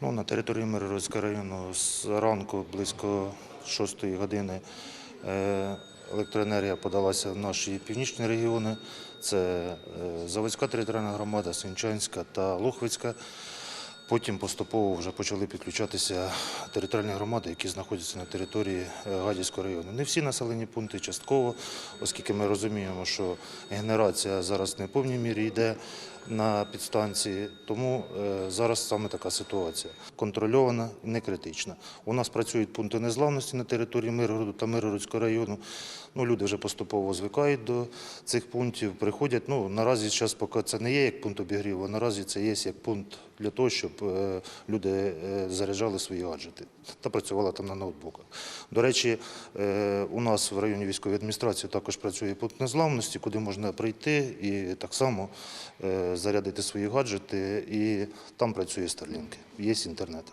Ну, на території Миргородського району з ранку близько 6 години е, електроенергія подалася в наші північні регіони. Це е, Заводська територіальна громада, Синчанська та Лухвицька. Потім поступово вже почали підключатися територіальні громади, які знаходяться на території е, Гадяцького району. Не всі населені пункти частково, оскільки ми розуміємо, що генерація зараз не в повній мірі йде на підстанції, тому е, зараз саме така ситуація. Контрольована і не критична. У нас працюють пункти незламності на території Миргороду та Миргородського району. Ну, люди вже поступово звикають до цих пунктів, приходять. Ну, наразі зараз поки це не є як пункт обігріву, а наразі це є як пункт для того, щоб е, люди е, заряджали свої гаджети та працювали там на ноутбуках. До речі, у нас в районі військової адміністрації також працює пункт незламності, куди можна прийти і так само зарядити свої гаджети, і там працює Starlink, є інтернет.